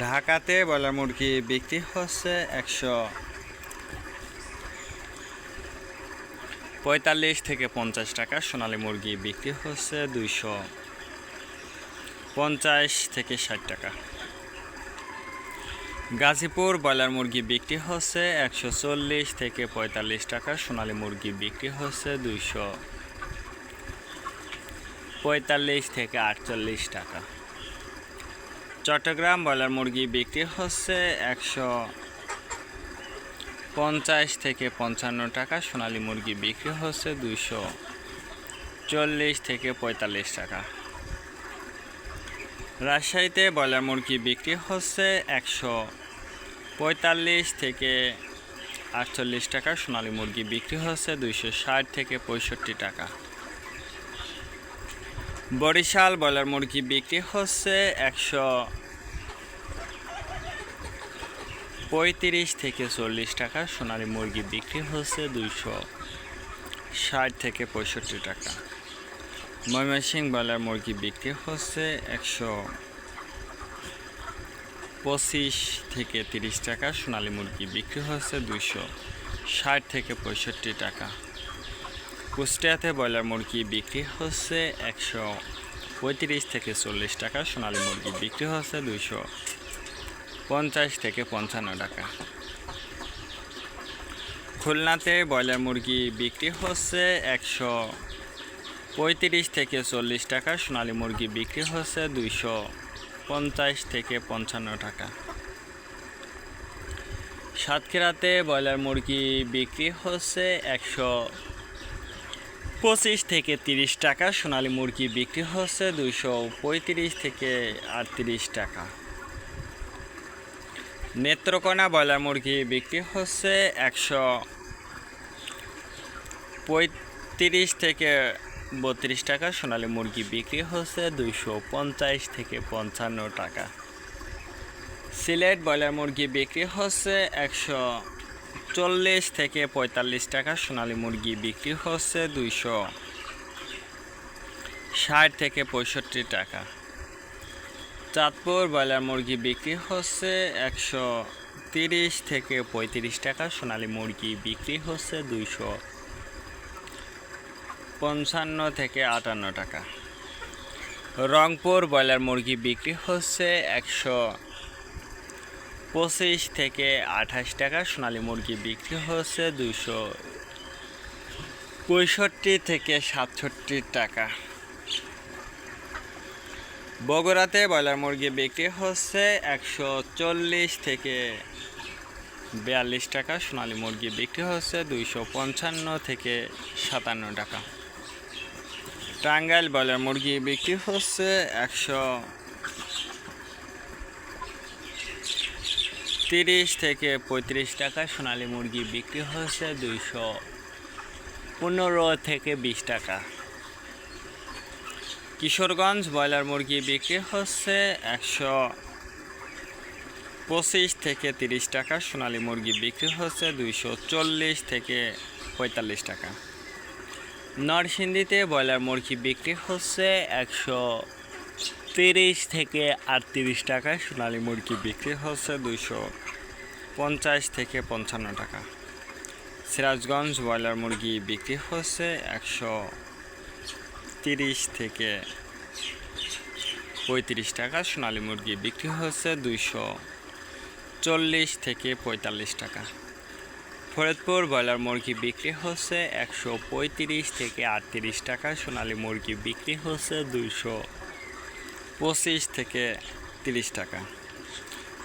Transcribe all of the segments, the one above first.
ঢাকাতে ব্রয়লার মুরগি বিক্রি হচ্ছে একশো পঁয়তাল্লিশ থেকে পঞ্চাশ টাকা। সোনালী মুরগি বিক্রি হচ্ছে দুইশো পঞ্চাশ থেকে ষাট টাকা। গাজীপুর ব্রয়লার মুরগি বিক্রি হচ্ছে একশো চল্লিশ থেকে পঁয়তাল্লিশ টাকা। সোনালী মুরগি বিক্রি হচ্ছে দুইশো পঁয়তাল্লিশ থেকে আটচল্লিশ টাকা। চট্টগ্রাম ব্রয়লার মুরগি বিক্রি হচ্ছে একশো পঞ্চাশ থেকে পঞ্চান্ন টাকা, সোনালী মুরগি বিক্রি হচ্ছে দুইশো চল্লিশ থেকে পঁয়তাল্লিশ টাকা। রাজশাহীতে ব্রয়লার মুরগি বিক্রি হচ্ছে একশো পঁয়তাল্লিশ থেকে আটচল্লিশ টাকা, সোনালী মুরগি বিক্রি হচ্ছে দুইশো ষাট থেকে পঁয়ষট্টি টাকা। বরিশাল ব্রয়লার মুরগি বিক্রি হচ্ছে একশো পঁয়ত্রিশ থেকে চল্লিশ টাকা, সোনালী মুরগি বিক্রি হচ্ছে দুইশো ষাট থেকে পঁয়ষট্টি টাকা। ময়মনসিং ব্রয়লার মুরগি বিক্রি হচ্ছে একশো পঁচিশ থেকে তিরিশ টাকা, সোনালী মুরগি বিক্রি হচ্ছে দুইশো ষাট থেকে পঁয়ষট্টি টাকা। কুষ্টিয়াতে ব্রয়লার মুরগি বিক্রি হচ্ছে একশো পঁয়ত্রিশ থেকে চল্লিশ টাকা, সোনালী মুরগি বিক্রি হচ্ছে দুইশো পঞ্চাশ থেকে পঞ্চান্ন টাকা। খুলনাতে ব্রয়লার মুরগি বিক্রি হচ্ছে একশো পঁয়ত্রিশ থেকে চল্লিশ টাকা, সোনালী মুরগি বিক্রি হচ্ছে দুইশো পঞ্চাশ থেকে পঞ্চান্ন টাকা। সাতক্ষীরাতে ব্রয়লার মুরগি বিক্রি হচ্ছে একশো পঁচিশ থেকে তিরিশ টাকা, সোনালী মুরগি বিক্রি হচ্ছে দুইশো পঁয়ত্রিশ থেকে আটত্রিশ টাকা। নেত্রকোনা ব্রয়লার মুরগি বিক্রি হচ্ছে একশো পঁয়ত্রিশ থেকে বত্রিশ টাকা, সোনালী মুরগি বিক্রি হচ্ছে দুইশো পঞ্চাশ থেকে পঞ্চান্ন টাকা। সিলেট ব্রয়লার মুরগি বিক্রি হচ্ছে একশো চল্লিশ থেকে পঁয়তাল্লিশ টাকা সোনালী মুরগি বিক্রি হচ্ছে দুইশো। ষাট থেকে পঁয়ষট্টি টাকা। চাঁদপুর ব্রয়লার মুরগি বিক্রি হচ্ছে একশো তিরিশ থেকে পঁয়ত্রিশ টাকা, সোনালী মুরগি বিক্রি হচ্ছে দুইশো পঞ্চান্ন থেকে আটান্ন টাকা। রংপুর ব্রয়লার মুরগি বিক্রি হচ্ছে একশো পঁচিশ থেকে আঠাশ টাকা সোনালী মুরগি বিক্রি হচ্ছে দুইশো পঁয়ষট্টি থেকে সাতষট্টি টাকা। বগুড়াতে ব্রয়লার মুরগি বিক্রি হচ্ছে একশো চল্লিশ থেকে বিয়াল্লিশ টাকা, সোনালী মুরগি বিক্রি হচ্ছে দুইশো পঞ্চান্ন থেকে সাতান্ন টাকা। টাঙ্গাইল ব্রয়লার মুরগি বিক্রি হচ্ছে একশো তিরিশ থেকে পঁয়ত্রিশ টাকা সোনালী মুরগি বিক্রি হচ্ছে দুইশো পনেরো থেকে বিশ টাকা। কিশোরগঞ্জ ব্রয়লার মুরগি বিক্রি হচ্ছে একশো পঁচিশ থেকে তিরিশ টাকা, সোনালী মুরগি বিক্রি হচ্ছে দুইশো চল্লিশ থেকে পঁয়তাল্লিশ টাকা। নরসিংদীতে ব্রয়লার মুরগি বিক্রি হচ্ছে একশো তিরিশ থেকে আটত্রিশ টাকা সোনালী মুরগি বিক্রি হচ্ছে দুইশো পঞ্চাশ থেকে পঞ্চান্ন টাকা। সিরাজগঞ্জ ব্রয়লার মুরগি বিক্রি হচ্ছে একশো তিরিশ থেকে পঁয়ত্রিশ টাকা, সোনালী মুরগি বিক্রি হচ্ছে দুইশো চল্লিশ থেকে পঁয়তাল্লিশ টাকা। ফরিদপুর ব্রয়লার মুরগি বিক্রি হচ্ছে একশো পঁয়ত্রিশ থেকে আটত্রিশ টাকা সোনালী মুরগি বিক্রি হচ্ছে দুইশো পঁচিশ থেকে তিরিশ টাকা।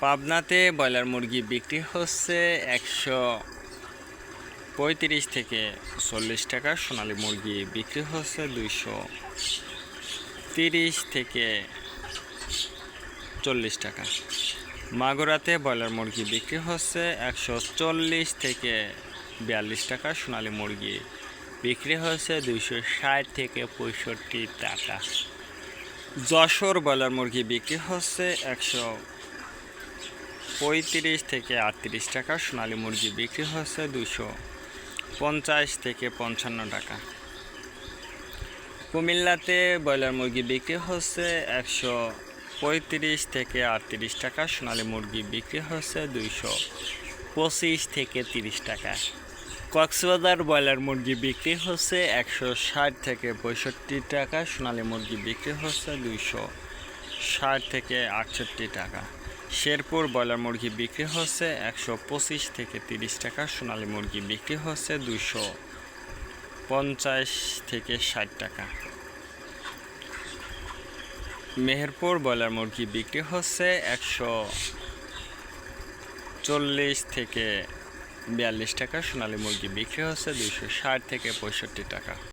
পাবনাতে ব্রয়লার মুরগি বিক্রি হচ্ছে একশো পঁয়ত্রিশ থেকে চল্লিশ টাকা, সোনালী মুরগি বিক্রি হচ্ছে দুইশো তিরিশ থেকে চল্লিশ টাকা। মাগুরাতে ব্রয়লার মুরগি বিক্রি হচ্ছে একশো চল্লিশ থেকে বিয়াল্লিশ টাকা, সোনালী মুরগি বিক্রি হচ্ছে দুইশো ষাট থেকে পঁয়ষট্টি টাকা। যশোর ব্রয়লার মুরগি বিক্রি হচ্ছে একশো পঁয়ত্রিশ থেকে আটত্রিশ টাকা, সোনালী মুরগি বিক্রি হচ্ছে দুশো পঞ্চাশ থেকে পঞ্চান্ন টাকা। কুমিল্লাতে ব্রয়লার মুরগি বিক্রি হচ্ছে একশো পঁয়ত্রিশ থেকে আটত্রিশ টাকা, সোনালী মুরগি বিক্রি হচ্ছে দুইশো পঁচিশ থেকে তিরিশ টাকা। কক্সবাজার ব্রয়লার মুরগি বিক্রি হচ্ছে একশো ষাট থেকে পঁয়ষট্টি টাকা, সোনালী মুরগি বিক্রি হচ্ছে দুইশো ষাট থেকে আটষট্টি টাকা। শেরপুর ব্রয়লার মুরগি বিক্রি হচ্ছে একশো পঁচিশ থেকে তিরিশ টাকা, সোনালী মুরগি বিক্রি হচ্ছে দুইশো পঞ্চাশ থেকে ষাট টাকা। মেহেরপুর ব্রয়লার মুরগি বিক্রি হচ্ছে একশো চল্লিশ থেকে বিয়াল্লিশ টাকা সোনালি মুরগি বিক্রি হচ্ছে দুইশো ষাট থেকে পঁয়ষট্টি টাকা।